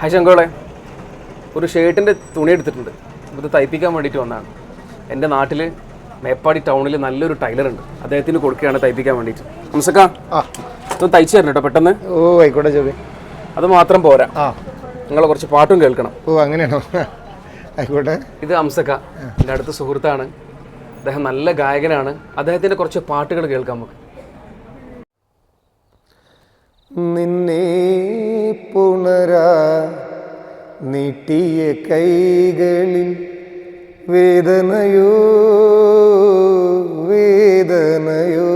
Hi ശങ്കോളെ. ഒരു ഷർട്ടിന്റെ തുണി എടുത്തിട്ടുണ്ട്. ഇത് തയ്പ്പിക്കാൻ വേണ്ടിയിട്ട് വന്നതാണ്. എന്റെ നാട്ടിൽ മേപ്പാടി ടൗണിൽ നല്ലൊരു ടൈലർ ഉണ്ട്. അദ്ദേഹത്തിന് കൊടുക്കുകയാണ് തയ്പ്പിക്കാൻ വേണ്ടിയിട്ട്. ഹംസക്ക ഇതൊന്ന് തയ്ച്ചു തരണം കേട്ടോ പെട്ടെന്ന്. ഓ ആയിക്കോട്ടെ ചോദ്യം അത് മാത്രം പോരാ. ആ. നിങ്ങളെ കുറച്ച് പാട്ടും കേൾക്കണം. ഓ അങ്ങനെയാണോ? ആയിക്കോട്ടെ. ഇത് ഹംസക്ക എന്റെ അടുത്ത സുഹൃത്താണ്. അദ്ദേഹം നല്ല ഗായകനാണ്. അദ്ദേഹത്തിന്റെ കുറച്ച് പാട്ടുകൾ കേൾക്കാം നമുക്ക്. നിന്നെ പുണരാ നീട്ടിയ കൈകളിൽ വേദനയോ വേദനയോ?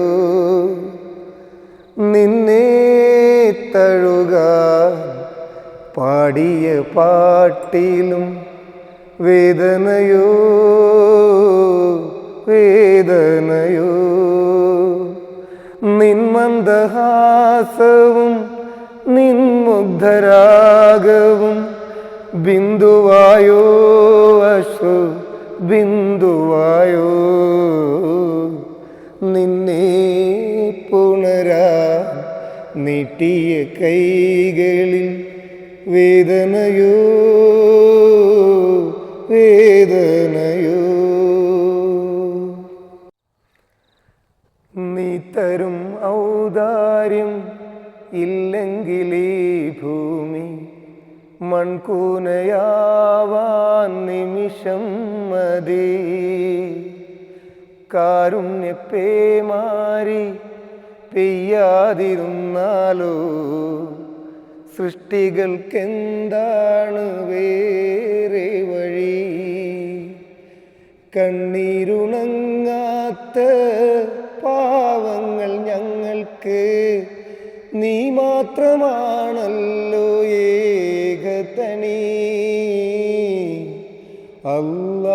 നിന്നെ തഴുക പാടിയ പാട്ടിലും വേദനയോ വേദനയോ? നിന്മന്ദഹാസവും നിൻമുഗ്ധരാഗവും ബിന്ദുവായോ അശു ബിന്ദുവായോ നിന്നെ പുണരാ നീട്ടിയ കൈകളിൽ വേദനയോ വേദനയോ. നീ തരും ഔദാര്യം ഇല്ലെങ്കിൽ ഈ ഭൂമി മൺകൂനയാവാൻ നിമിഷം മതി. കാരുണ്യപ്പേമാരി പെയ്യാതിരുന്നാലോ? സൃഷ്ടികൾക്കെന്താണ് വേറെ വഴി? കണ്ണീരുണങ്ങാത്ത പാവങ്ങൾ ഞങ്ങൾക്ക് നീ മാത്രമാണല്ലോ ഏകതനി. അല്ല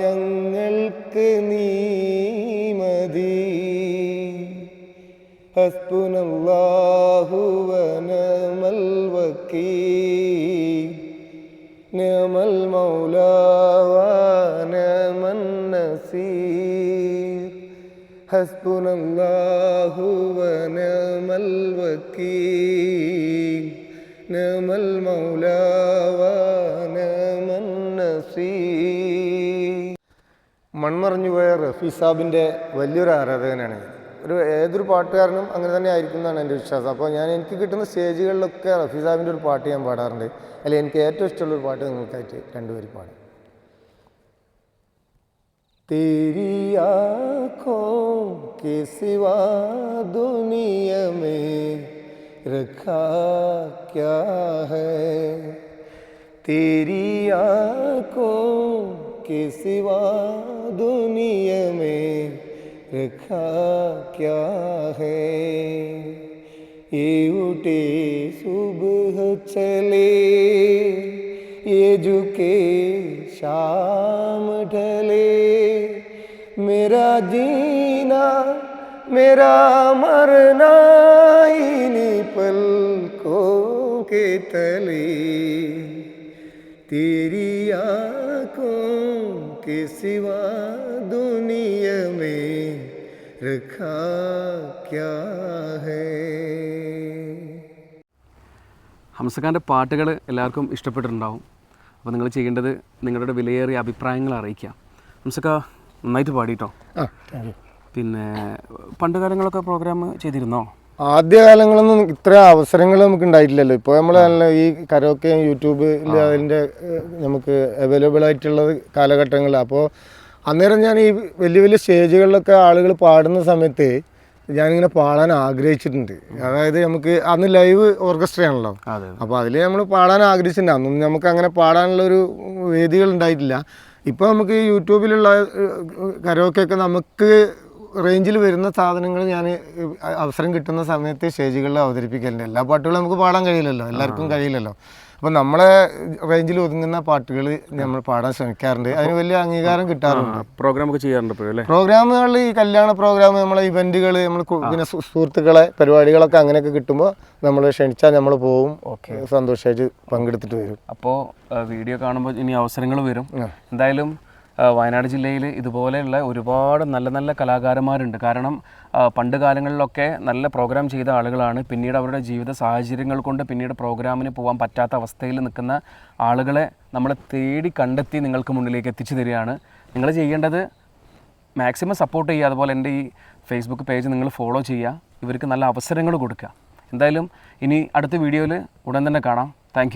ഞങ്ങൾക്ക് നീ മതി. ഹസ്ബുനല്ലാഹുവനമൽ നമൽ മൗലാ حسبنا الله ونعم الوكيل نعم المولى ونعم النصير മൺമറഞ്ഞു പോയ റഫി സാബിൻ്റെ വലിയൊരു ആരാധകനാണ് ഞാൻ. ഒരു ഏതൊരു പാട്ടുകാരനും അങ്ങനെ തന്നെ ആയിരിക്കും എന്നാണ് എൻ്റെ വിശ്വാസം അപ്പോൾ ഞാൻ എനിക്ക് കിട്ടുന്ന സ്റ്റേജുകളിലൊക്കെ റഫി സാബിൻ്റെ ഒരു പാട്ട് ഞാൻ പാടാറുണ്ട് അല്ലെങ്കിൽ എനിക്ക് ഏറ്റവും ഇഷ്ടമുള്ളൊരു പാട്ട് നിങ്ങൾക്കായിട്ട് രണ്ടുപേരും പാടും तेरी आँखों के सिवा दुनिया में रखा क्या है? तेरी आँखों के सिवा दुनिया में रखा क्या है? ये उठे सुबह चले ये झुके शाम ढले। मेरा जीना, मेरा मरना इन्हीं पलकों के तले। तेरी आँखों के सिवा दुनिया में रखा क्या है? ഹംസഖാന്റെ പാട്ടുകൾ എല്ലാവർക്കും ഇഷ്ടപ്പെട്ടിട്ടുണ്ടാവും. അപ്പോൾ നിങ്ങൾ ചെയ്യേണ്ടത് നിങ്ങളുടെ വിലയേറിയ അഭിപ്രായങ്ങൾ അറിയിക്കുക. ഹംസക്ക നന്നായിട്ട് പാടിട്ടോ? പിന്നെ പണ്ട് കാലങ്ങളൊക്കെ പ്രോഗ്രാം ചെയ്തിരുന്നോ? ആദ്യകാലങ്ങളൊന്നും ഇത്ര അവസരങ്ങൾ നമുക്ക് ഉണ്ടായിട്ടില്ലല്ലോ. ഇപ്പോൾ നമ്മൾ ഈ കരോക്കെ യൂട്യൂബിൽ അതിന്റെ നമുക്ക് അവൈലബിൾ ആയിട്ടുള്ള കാലഘട്ടങ്ങളിൽ അപ്പോൾ അന്നേരം ഞാൻ ഈ വലിയ വലിയ സ്റ്റേജുകളിലൊക്കെ ആളുകൾ പാടുന്ന സമയത്ത് ഞാനിങ്ങനെ പാടാൻ ആഗ്രഹിച്ചിട്ടുണ്ട്. അതായത് നമുക്ക് അന്ന് ലൈവ് ഓർക്കസ്ട്രയാണല്ലോ അപ്പോൾ അതിൽ നമ്മൾ പാടാൻ ആഗ്രഹിച്ചിട്ടുണ്ട്. അന്നും നമുക്ക് അങ്ങനെ പാടാനുള്ള ഒരു വേദികൾ ഉണ്ടായിട്ടില്ല. ഇപ്പോൾ നമുക്ക് യൂട്യൂബിലുള്ള കരോക്കൊക്കെ നമുക്ക് റേഞ്ചിൽ വരുന്ന സാധനങ്ങൾ ഞാൻ അവസരം കിട്ടുന്ന സമയത്ത് സ്റ്റേജുകളിൽ അവതരിപ്പിക്കലുണ്ട്. എല്ലാ പാട്ടുകളും നമുക്ക് പാടാൻ കഴിയില്ലല്ലോ. എല്ലാവർക്കും കഴിയില്ലല്ലോ. അപ്പോൾ നമ്മളെ റേഞ്ചിൽ ഒതുങ്ങുന്ന പാട്ടുകൾ നമ്മൾ പാടാൻ ശ്രമിക്കാറുണ്ട്. അതിന് വലിയ അംഗീകാരം കിട്ടാറുണ്ട്. പ്രോഗ്രാം ഒക്കെ ചെയ്യാറുണ്ട് പ്രോഗ്രാമുകളിൽ ഈ കല്യാണ പ്രോഗ്രാം നമ്മളെ ഇവന്റുകൾ നമ്മൾ പിന്നെ സുഹൃത്തുക്കളെ പരിപാടികളൊക്കെ അങ്ങനെയൊക്കെ കിട്ടുമ്പോൾ നമ്മൾ ക്ഷണിച്ചാൽ നമ്മൾ പോവും. സന്തോഷമായിട്ട് പങ്കെടുത്തിട്ട് വരും. അപ്പോൾ വീഡിയോ കാണുമ്പോൾ ഇനി അവസരങ്ങൾ വരും. എന്തായാലും വയനാട് ജില്ലയിൽ ഇതുപോലെയുള്ള ഒരുപാട് നല്ല നല്ല കലാകാരന്മാരുണ്ട്. കാരണം പണ്ട് കാലങ്ങളിലൊക്കെ നല്ല പ്രോഗ്രാം ചെയ്ത ആളുകളാണ്. പിന്നീട് അവരുടെ ജീവിത സാഹചര്യങ്ങൾ കൊണ്ട് പിന്നീട് പ്രോഗ്രാമിന് പോകാൻ പറ്റാത്ത അവസ്ഥയിൽ നിൽക്കുന്ന ആളുകളെ നമ്മൾ തേടി കണ്ടെത്തി നിങ്ങൾക്ക് മുന്നിലേക്ക് എത്തിച്ചു തരികയാണ്. നിങ്ങൾ ചെയ്യേണ്ടത് മാക്സിമം സപ്പോർട്ട് ചെയ്യുക. അതുപോലെ എന്റെ ഈ ഫേസ്ബുക്ക് പേജ് നിങ്ങൾ ഫോളോ ചെയ്യുക. ഇവർക്ക് നല്ല അവസരങ്ങൾ കൊടുക്കുക. എന്തായാലും ഇനി അടുത്ത വീഡിയോയിൽ ഉടൻ തന്നെ കാണാം. താങ്ക്